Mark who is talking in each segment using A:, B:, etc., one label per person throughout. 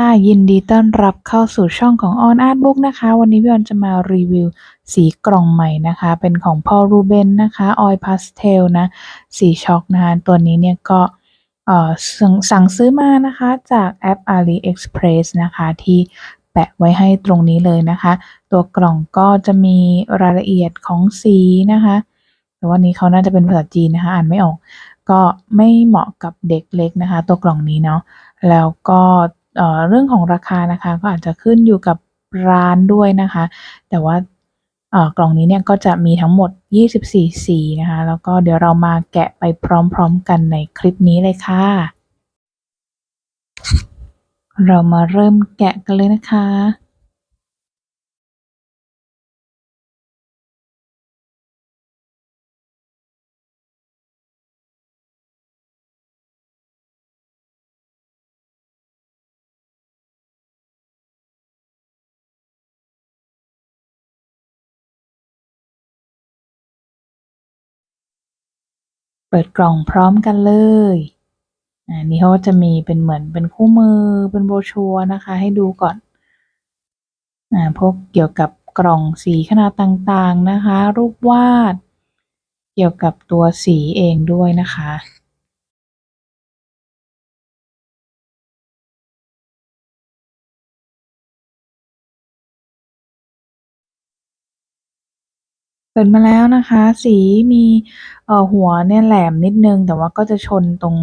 A: ค่ะยินดีต้อนรับเข้าสู่ช่องของ On Art Book นะคะ วันนี้พี่ออนจะมารีวิวสีกล่องใหม่นะคะ เป็นของ Paul Ruben นะคะ Oil Pastel นะ สีช็อกนะคะ ตัวนี้เนี่ยก็สั่งสั่งซื้อมานะคะจากแอป AliExpress นะคะที่แปะไว้ให้ตรงนี้เลยนะคะ ตัวกล่องก็จะมีรายละเอียดของสีนะคะ แต่วันนี้เขาน่าจะเป็นภาษาจีนนะคะ อ่านไม่ออก ก็ไม่เหมาะกับเด็กเล็กนะคะ ตัวกล่องนี้เนาะแล้วก็ เรื่องของราคานะคะก็อาจจะขึ้นอยู่กับร้านด้วยนะคะ แต่ว่ากล่องนี้เนี่ยก็จะมีทั้งหมด 24 สีนะคะ แล้วก็เดี๋ยวเรามาแกะไปพร้อมๆกันในคลิปนี้เลยค่ะ เรามาเริ่มแกะกันเลยนะคะ ปิดกล่องพร้อมกันเลยอันนี้เขาจะมีเป็นเหมือนเป็นคู่มือเป็นโบชัวนะคะ ให้ดูก่อนอ่าพวกเกี่ยวกับกล่องสีขนาดต่างๆนะคะ รูปวาด เกี่ยวกับตัวสีเองด้วยนะคะ เปิดมาแล้วนะคะ สีมีเอ่อหัวเนี่ยแหลมนิดนึง แต่ว่าก็จะชนตรง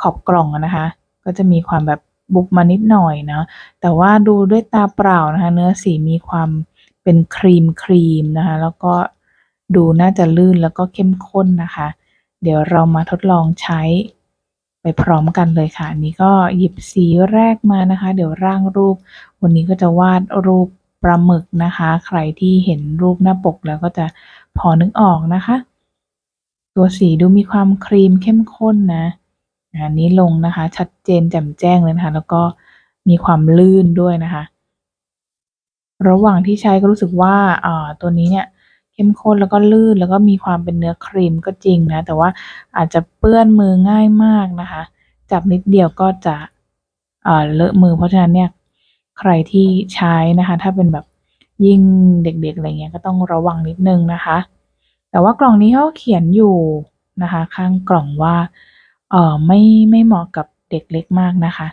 A: ขอบกล่องนะคะ ก็จะมีความแบบบุบมานิดหน่อยนะแต่ว่าดูด้วยตาเปล่านะคะ เนื้อสีมีความเป็นครีมครีมนะคะ แล้วก็ดูน่าจะลื่นแล้วก็เข้มข้นนะคะ เดี๋ยวเรามาทดลองใช้ไปพร้อมกันเลยค่ะนนี้ก็หยิบสีแรกมานะคะ เดี๋ยวร่างรูป วันนี้ก็จะวาดรูป ปลาหมึกนะคะ ใครที่เห็นรูปหน้าปกแล้วก็จะพอนึกออกนะคะ ตัวสีดูมีความครีมเข้มข้นนะอันนี้ลงนะคะ ชัดเจนแจ่มแจ้งเลยนะคะ แล้วก็มีความลื่นด้วยนะคะ ระหว่างที่ใช้ก็รู้สึกว่าอ่าตัวนี้เนี่ยเข้มข้นแล้วก็ลื่นแล้วก็มีความเป็นเนื้อครีมก็จริงนะ แต่ว่าอาจจะเปื้อนมือง่ายมากนะคะ จับนิดเดียวก็จะอ่าเลอะมือเพราะฉะนั้นเนี่ย ใครที่ใช้นะคะ ถ้าเป็นแบบยิ่งเด็กๆอะไรเงี้ยก็ต้องระวังนิดนึงนะคะ แต่ว่ากล่องนี้เขาเขียนอยู่นะคะ ข้างกล่องว่าเออไม่ไม่เหมาะกับเด็กเล็กมากนะคะ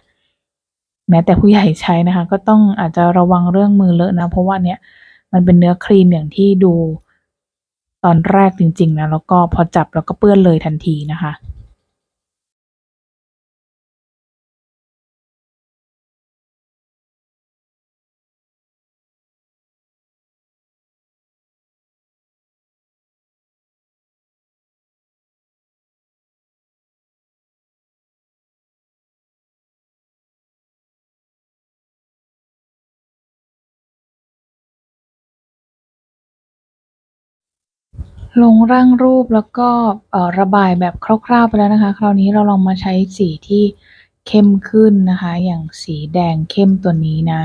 A: แม้แต่ผู้ใหญ่ใช้นะคะ ก็ต้องอาจจะระวังเรื่องมือเลอะนะ เพราะว่าเนี้ยมันเป็นเนื้อครีมอย่างที่ดูตอนแรกจริงๆนะแล้วก็พอจับแล้วก็เปื้อนเลยทันทีนะคะ ลงร่างรูปแล้วก็ระบายแบบคร่าวๆไปแล้วนะคะ คราวนี้เราลองมาใช้สีที่เข้มขึ้นนะคะ อย่างสีแดงเข้มตัวนี้นะ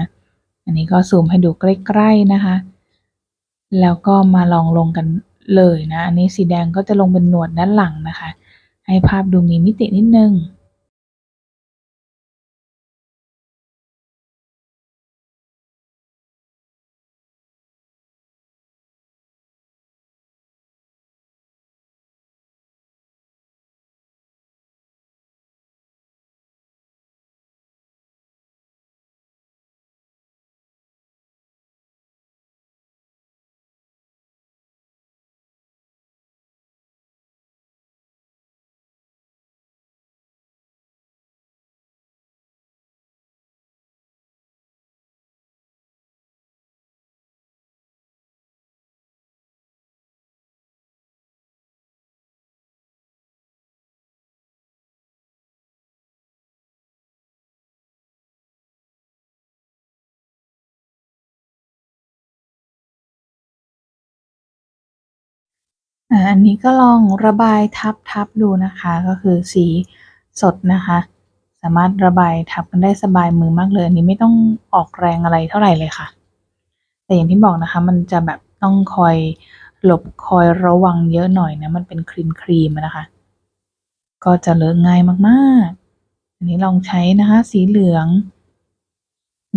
A: อันนี้ก็ซูมให้ดูใกล้ๆนะคะ แล้วก็มาลองลงกันเลยนะ อันนี้สีแดงก็จะลงเป็นหนวดด้านหลังนะคะ ให้ภาพดูมีมิตินิดนึง อ่าอันนี้ก็ลองระบายทับทับดูนะคะก็คือสีสดนะคะ สามารถระบายทับกันได้สบายมือมากเลยอันนี้ไม่ต้องออกแรงอะไรเท่าไหร่เลยค่ะ แต่อย่างที่บอกนะคะ มันจะแบบต้องคอยหลบคอยระวังเยอะหน่อยนะมันเป็นครีมครีมนะคะ ก็จะเลอะง่ายมากๆ อันนี้ลองใช้นะคะ สีเหลือง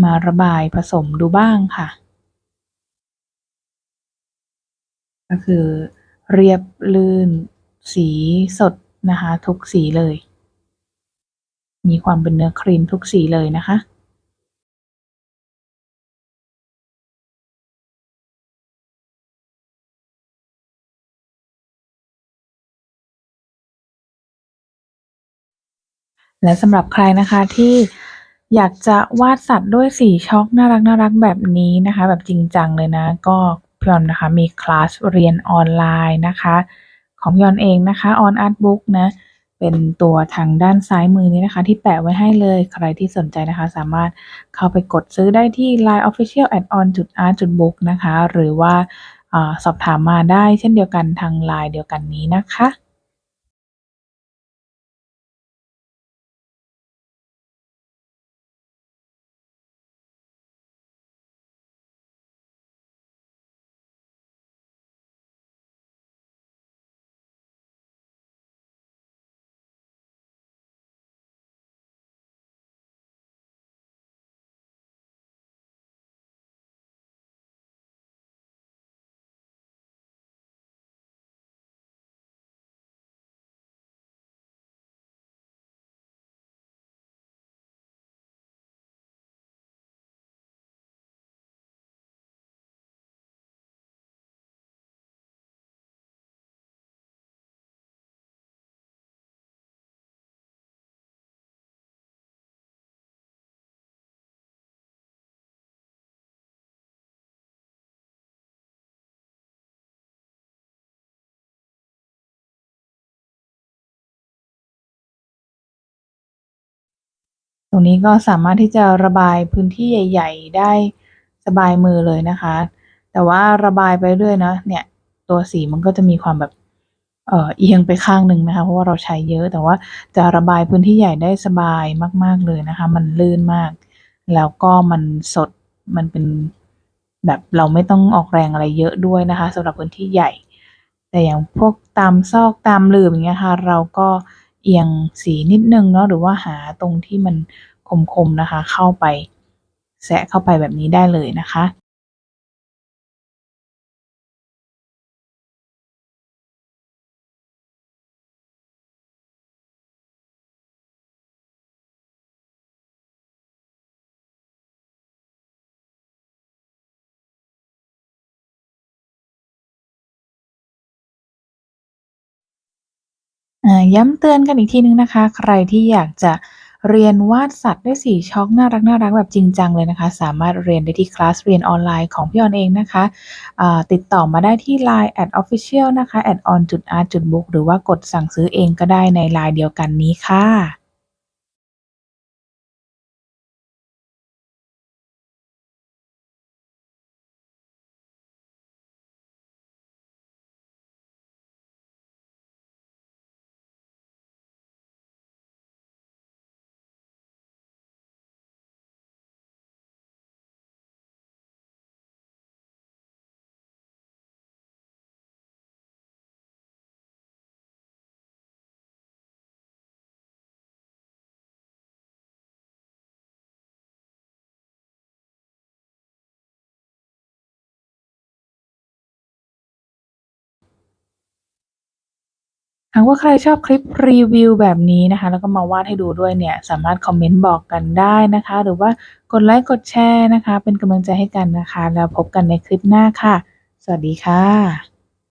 A: มาระบายผสมดูบ้างค่ะ ก็คือ เรียบลื่น สีสดนะคะ ทุกสีเลย มีความเป็นเนื้อครีมทุกสีเลยนะคะ และสำหรับใครนะคะที่อยากจะวาดสัตว์ด้วยสีช็อกน่ารักๆแบบนี้นะคะ แบบจริงจังเลยนะ ก็ พี่ออนนะคะมีคลาสเรียนออนไลน์นะคะ ของพี่ออนเองนะคะออนอาร์ตบุ๊กนะเป็นตัวทางด้านซ้ายมือนี้นะคะ ที่แปะไว้ให้เลยใครที่สนใจนะคะ สามารถเข้าไปกดซื้อได้ที่ Line Official at on art book นะคะ หรือว่าอสอบถามมาได้เช่นเดียวกันทางไลน์เดียวกันนี้นะคะ ตรงนี้ก็สามารถที่จะระบายพื้นที่ใหญ่ ๆ ได้สบายมือเลยนะคะ แต่ว่าระบายไปเรื่อยนะเนี่ยตัวสีมันก็จะมีความแบบเอ่อเอียงไปข้างหนึ่งนะคะเพราะว่าเราใช้เยอะ แต่ว่าจะระบายพื้นที่ใหญ่ได้สบายมาก ๆเลยนะคะ มันลื่นมาก แล้วก็มันสดมันเป็นแบบเราไม่ต้องออกแรงอะไรเยอะด้วยนะคะสำหรับพื้นที่ใหญ่ แต่อย่างพวกตามซอกตามหลืมอย่างเงี้ยค่ะ เราก็ เอียงสีนิดนึงเนาะหรือว่าหาตรงที่มันคมๆนะคะ เข้าไปแสะเข้าไปแบบนี้ได้เลยนะคะ ย้ำเตือนกันอีกทีนึงนะคะ ใครที่อยากจะเรียนวาดสัตว์ด้วยสีช็อกน่ารักๆแบบจริงจังเลยนะคะ สามารถเรียนได้ที่คลาสเรียนออนไลน์ของพี่ออนเองนะคะะติดต่อมาได้ที่ Line at official นะคะ at on art book หรือว่ากดสั่งซื้อเองก็ได้ในไลน์เดียวกันนี้ค่ะ หากว่าใครชอบคลิปรีวิวแบบนี้นะคะ แล้วก็มาวาดให้ดูด้วยเนี่ย สามารถคอมเมนต์บอกกันได้นะคะ หรือว่ากดไลค์กดแชร์นะคะ เป็นกำลังใจให้กันนะคะ แล้วพบกันในคลิปหน้าค่ะ สวัสดีค่ะ